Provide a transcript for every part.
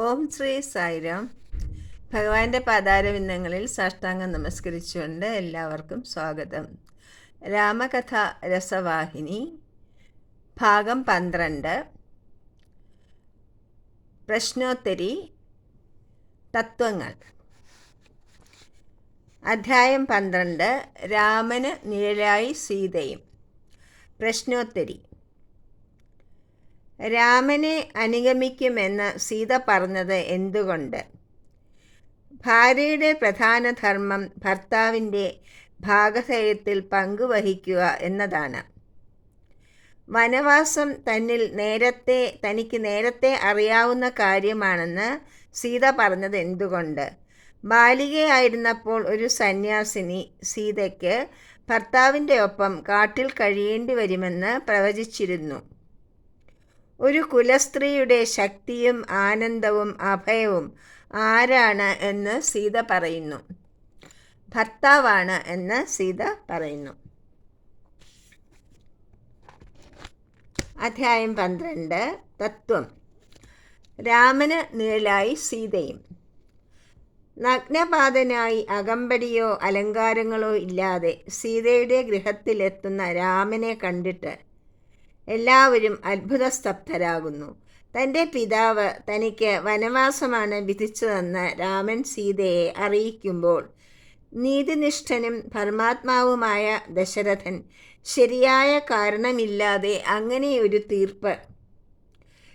ഓം ശ്രീ സായിരാം. ഭഗവാന്റെ പാതാരവിന്ദങ്ങളിൽ സാഷ്ടാംഗം നമസ്കരിച്ചുകൊണ്ട് എല്ലാവർക്കും സ്വാഗതം. രാമകഥ രസവാഹിനി ഭാഗം പന്ത്രണ്ട്. പ്രശ്നോത്തരി തത്വങ്ങൾ. അധ്യായം പന്ത്രണ്ട് രാമന് നിഴലായി സീതയും. പ്രശ്നോത്തരി രാമനെ അനുഗമിക്കുമെന്ന് സീത പറഞ്ഞത് എന്തുകൊണ്ട്? ഭാര്യയുടെ പ്രധാന ധർമ്മം ഭർത്താവിന്റെ ഭാഗധേയത്തിൽ പങ്കുവഹിക്കുക എന്നതാണ്. വനവാസം തന്നിൽ നേരത്തെ തനിക്ക് നേരത്തെ അറിയാവുന്ന കാര്യമാണെന്ന് സീത പറഞ്ഞത് എന്തുകൊണ്ട്? ബാലികയായിരുന്നപ്പോൾ ഒരു സന്യാസിനി സീതയ്ക്ക് ഭർത്താവിന്റെ ഒപ്പം കാട്ടിൽ കഴിയേണ്ടി വരുമെന്ന് പ്രവചിച്ചിരുന്നു. ഒരു കുലസ്ത്രീയുടെ ശക്തിയും ആനന്ദവും അഭയവും ആരാണ് എന്ന് സീത പറയുന്നു. ഭർത്താവാണ് എന്ന് സീത പറയുന്നു. അധ്യായം പന്ത്രണ്ട്. തത്വം. രാമന് നിഴലായി സീതയും. നഗ്നപാതനായി അകമ്പടിയോ അലങ്കാരങ്ങളോ ഇല്ലാതെ സീതയുടെ ഗൃഹത്തിലെത്തുന്ന രാമനെ കണ്ടിട്ട് എല്ലാവരും അത്ഭുതസ്തബ്ധരാകുന്നു. തന്റെ പിതാവ് തനിക്ക് വനവാസമാണ് വിധിച്ചതെന്ന് രാമൻ സീതയെ അറിയിക്കുമ്പോൾ നീതിനിഷ്ഠനും പരമാത്മാവുമായ ദശരഥൻ ശരിയായ കാരണമില്ലാതെ അങ്ങനെയൊരു തീർപ്പ്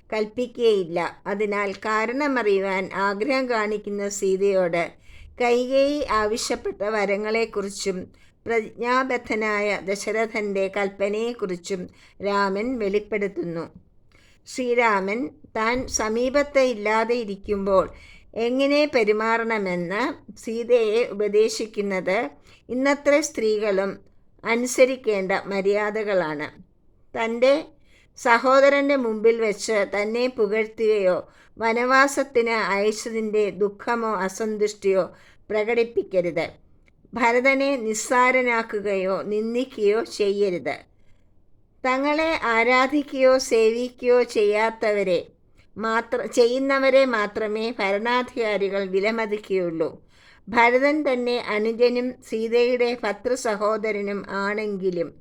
കൽപ്പിക്കുകയില്ല അതിനാൽ കാരണമറിയുവാൻ ആഗ്രഹം കാണിക്കുന്ന സീതയോട് കൈകേയി ആവശ്യപ്പെട്ട വരങ്ങളെക്കുറിച്ചും പ്രജ്ഞാബദ്ധനായ ദശരഥന്റെ കൽപ്പനയെക്കുറിച്ചും രാമൻ വെളിപ്പെടുത്തുന്നു. ശ്രീരാമൻ താൻ സമീപത്തെ ഇല്ലാതെ ഇരിക്കുമ്പോൾ എങ്ങനെ പെരുമാറണമെന്ന് സീതയെ ഉപദേശിക്കുന്നത് ഇന്നത്തെ സ്ത്രീകളും അനുസരിക്കേണ്ട മര്യാദകളാണ്. തന്റെ സഹോദരന്റെ മുമ്പിൽ വെച്ച് തന്നെ പുകഴ്ത്തുകയോ വനവാസത്തിന് അയച്ചതിന്റെ ദുഃഖമോ അസന്തുഷ്ടിയോ പ്രകടിപ്പിക്കരുത്. ഭരതനെ നിസ്സാരനാക്കുകയോ നിന്ദിക്കുകയോ ചെയ്യരുത്. തങ്ങളെ ആരാധിക്കുകയോ സേവിക്കുകയോ ചെയ്യാത്തവരെ മാത്ര ചെയ്യുന്നവരെ മാത്രമേ ഭരണാധികാരികൾ വിലമതിക്കുകയുള്ളൂ. ഭരതൻ തന്നെ അനുജനും സീതയുടെ ഭർത്തൃ സഹോദരനും ആണെങ്കിലും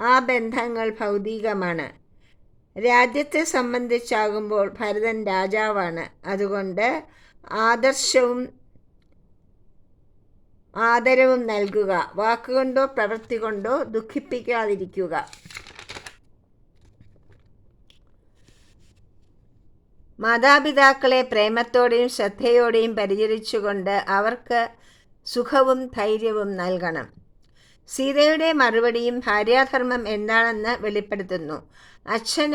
ആ ബന്ധങ്ങൾ ഭൗതികമാണ്. രാജ്യത്തെ സംബന്ധിച്ചാകുമ്പോൾ ഭരതൻ രാജാവാണ്. അതുകൊണ്ട് ആദർശവും ആദരവും നൽകുക. വാക്കുകൊണ്ടോ പ്രവൃത്തി കൊണ്ടോ ദുഃഖിപ്പിക്കാതിരിക്കുക. മാതാപിതാക്കളെ പ്രേമത്തോടെയും ശ്രദ്ധയോടെയും പരിചരിച്ചുകൊണ്ട് അവർക്ക് സുഖവും ധൈര്യവും നൽകണം. സീതയുടെ മറുപടിയും ഭാര്യാധർമ്മം എന്താണെന്ന് വെളിപ്പെടുത്തുന്നു.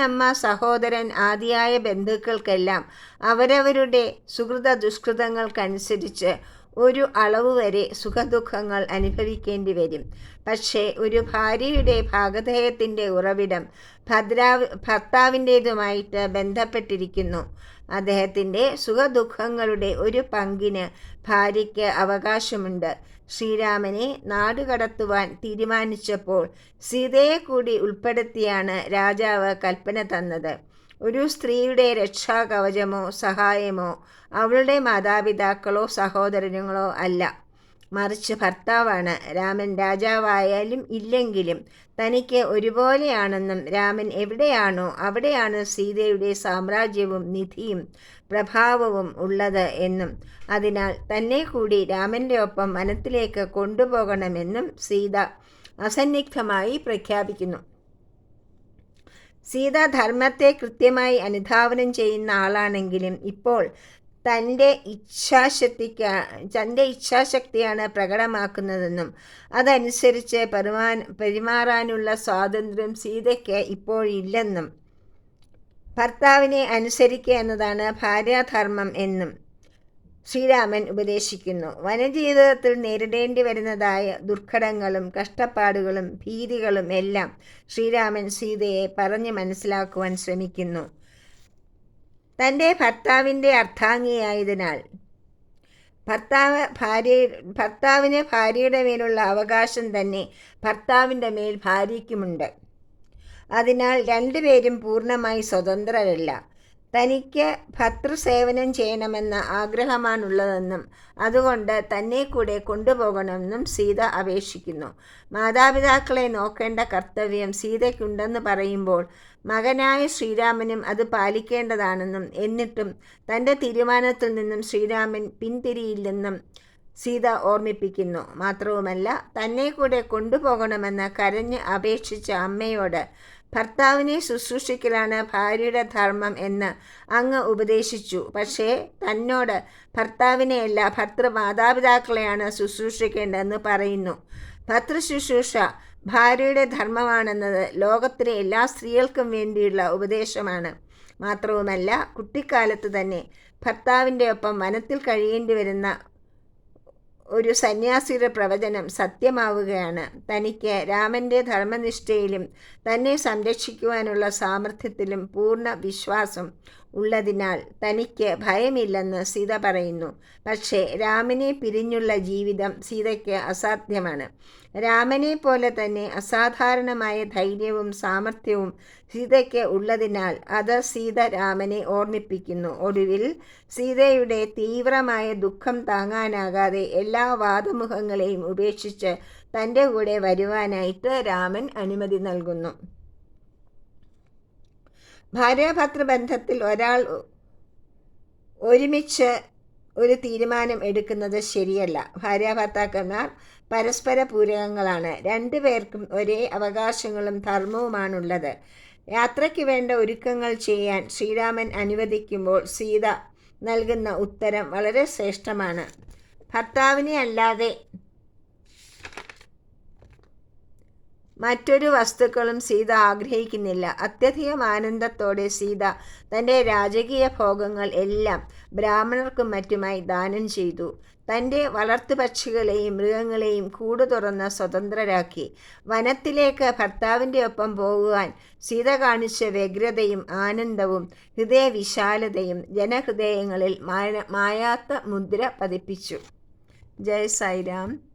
അമ്മ സഹോദരൻ ആദിയായ ബന്ധുക്കൾക്കെല്ലാം അവരവരുടെ സുഹൃത ദുഷ്കൃതങ്ങൾക്കനുസരിച്ച് ഒരു അളവ് വരെ സുഖദുഃഖങ്ങൾ അനുഭവിക്കേണ്ടി വരും. പക്ഷേ ഒരു ഭാര്യയുടെ ഭാഗധേയത്തിന്റെ ഉറവിടം ഭദ്രാ ഭർത്താവിന്റേതുമായിട്ട് ബന്ധപ്പെട്ടിരിക്കുന്നു. അദ്ദേഹത്തിന്റെ സുഖദുഃഖങ്ങളുടെ ഒരു പങ്കിന് ഭാര്യയ്ക്ക് അവകാശമുണ്ട്. ശ്രീരാമനെ നാടുകടത്തുവാൻ തീരുമാനിച്ചപ്പോൾ സീതയെ കൂടി ഉൾപ്പെടുത്തിയാണ് രാജാവ് കൽപ്പന തന്നത്. ഒരു സ്ത്രീയുടെ രക്ഷാകവചമോ സഹായമോ അവളുടെ മാതാപിതാക്കളോ സഹോദരങ്ങളോ അല്ല. മറിച്ച് ഭർത്താവാണ്. രാമൻ രാജാവായാലും ഇല്ലെങ്കിലും തനിക്ക് ഒരുപോലെയാണെന്നും രാമൻ എവിടെയാണോ അവിടെയാണ് സീതയുടെ സാമ്രാജ്യവും നിധിയും പ്രഭാവവും ഉള്ളത് എന്നും. അതിനാൽ തന്നെ കൂടി രാമന്റെ ഒപ്പം വനത്തിലേക്ക് കൊണ്ടുപോകണമെന്നും സീത അസന്നിഗ്ധമായി പ്രഖ്യാപിക്കുന്നു. സീത ധർമ്മത്തെ കൃത്യമായി അനുധാവനം ചെയ്യുന്ന ആളാണെങ്കിലും ഇപ്പോൾ തന്റെ ഇച്ഛാശക്തിക്ക് തന്റെ ഇച്ഛാശക്തിയാണ് പ്രകടമാക്കുന്നതെന്നും അതനുസരിച്ച് പെരുമാൻ പെരുമാറാനുള്ള സ്വാതന്ത്ര്യം സീതയ്ക്ക് ഇപ്പോഴില്ലെന്നും ഭർത്താവിനെ അനുസരിക്കുക എന്നതാണ് ഭാര്യാധർമ്മം എന്നും ശ്രീരാമൻ ഉപദേശിക്കുന്നു. വനജീവിതത്തിൽ നേരിടേണ്ടി വരുന്നതായ ദുർഘടങ്ങളും കഷ്ടപ്പാടുകളും ഭീതികളും എല്ലാം ശ്രീരാമൻ സീതയെ പറഞ്ഞ് മനസ്സിലാക്കുവാൻ ശ്രമിക്കുന്നു. തന്റെ ഭർത്താവിന്റെ അർത്ഥാംഗിയായതിനാൽ ഭർത്താവ് ഭാര്യ ഭർത്താവിന് ഭാര്യയുടെ മേലുള്ള അവകാശം തന്നെ ഭർത്താവിന്റെ മേൽ ഭാര്യയ്ക്കുമുണ്ട്. അതിനാൽ രണ്ടുപേരും പൂർണമായി സ്വതന്ത്രരല്ല. തനിക്ക് ഭർത്തൃസേവനം ചെയ്യണമെന്ന ആഗ്രഹമാണുള്ളതെന്നും അതുകൊണ്ട് തന്നെ കൂടെ കൊണ്ടുപോകണമെന്നും സീത അപേക്ഷിക്കുന്നു. മാതാപിതാക്കളെ നോക്കേണ്ട കർത്തവ്യം സീതയ്ക്കുണ്ടെന്ന് പറയുമ്പോൾ മകനായ ശ്രീരാമനും അത് പാലിക്കേണ്ടതാണെന്നും എന്നിട്ടും തന്റെ തീരുമാനത്തിൽ നിന്നും ശ്രീരാമൻ പിന്തിരിയില്ലെന്നും സീത ഓർമ്മിപ്പിക്കുന്നു. മാത്രവുമല്ല തന്നെ കൂടെ കൊണ്ടുപോകണമെന്ന് കരഞ്ഞ് അപേക്ഷിച്ച അമ്മയോട് ഭർത്താവിനെ ശുശ്രൂഷിക്കലാണ് ഭാര്യയുടെ ധർമ്മം എന്ന് അങ്ങ് ഉപദേശിച്ചു. പക്ഷേ തന്നോട് ഭർത്താവിനെയല്ല ഭർത്തൃ മാതാപിതാക്കളെയാണ് ശുശ്രൂഷിക്കേണ്ടതെന്ന് പറയുന്നു. ഭർത്തൃശുശ്രൂഷ ഭാര്യയുടെ ധർമ്മമാണെന്നത് ലോകത്തിലെ എല്ലാ സ്ത്രീകൾക്കും വേണ്ടിയുള്ള ഉപദേശമാണ്. മാത്രവുമല്ല കുട്ടിക്കാലത്ത് തന്നെ ഭർത്താവിന്റെ ഒപ്പം വനത്തിൽ കഴിയേണ്ടി വരുന്ന ഒരു സന്യാസിയുടെ പ്രവചനം സത്യമാവുകയാണ്. തനിക്ക് രാമന്റെ ധർമ്മനിഷ്ഠയിലും തന്നെ സംരക്ഷിക്കുവാനുള്ള സാമർഥ്യത്തിലും പൂർണ വിശ്വാസം ഉള്ളതിനാൽ തനിക്ക് ഭയമില്ലെന്ന് സീത പറയുന്നു. പക്ഷേ രാമനെ പിരിഞ്ഞുള്ള ജീവിതം സീതയ്ക്ക് അസാധ്യമാണ്. രാമനെ പോലെ തന്നെ അസാധാരണമായ ധൈര്യവും സാമർഥ്യവും സീതയ്ക്ക് ഉള്ളതിനാൽ അത് സീത രാമനെ ഓർമ്മിപ്പിക്കുന്നു. ഒടുവിൽ സീതയുടെ തീവ്രമായ ദുഃഖം താങ്ങാനാകാതെ എല്ലാ വാദമുഖങ്ങളെയും ഉപേക്ഷിച്ച് തന്റെ കൂടെ വരുവാനായിട്ട് രാമൻ അനുമതി നൽകുന്നു. ഭാര്യാഭർത്തൃബന്ധത്തിൽ ഒരാൾ ഒരുമിച്ച് ഒരു തീരുമാനം എടുക്കുന്നത് ശരിയല്ല. ഭാര്യാഭർത്താക്കന്മാർ പരസ്പര പൂരകങ്ങളാണ്. രണ്ടു പേർക്കും ഒരേ അവകാശങ്ങളും ധർമ്മവുമാണുള്ളത്. യാത്രയ്ക്ക് വേണ്ട ഒരുക്കങ്ങൾ ചെയ്യാൻ ശ്രീരാമൻ അനുവദിക്കുമ്പോൾ സീത നൽകുന്ന ഉത്തരം വളരെ ശ്രേഷ്ഠമാണ്. ഭർത്താവിനെ അല്ലാതെ മറ്റൊരു വസ്തുക്കളും സീത ആഗ്രഹിക്കുന്നില്ല. അത്യധികം ആനന്ദത്തോടെ സീത തന്റെ രാജകീയ ഭോഗങ്ങൾ എല്ലാം ബ്രാഹ്മണർക്കും മറ്റുമായി ദാനം ചെയ്തു. തന്റെ വളർത്തുപക്ഷികളെയും മൃഗങ്ങളെയും കൂട് തുറന്ന് സ്വതന്ത്രരാക്കി. വനത്തിലേക്ക് ഭർത്താവിന്റെ ഒപ്പം പോകുവാൻ സീത കാണിച്ച വ്യഗ്രതയും ആനന്ദവും ഹൃദയവിശാലതയും ജനഹൃദയങ്ങളിൽ മായാത്ത മുദ്ര പതിപ്പിച്ചു. ജയ സായിരാം.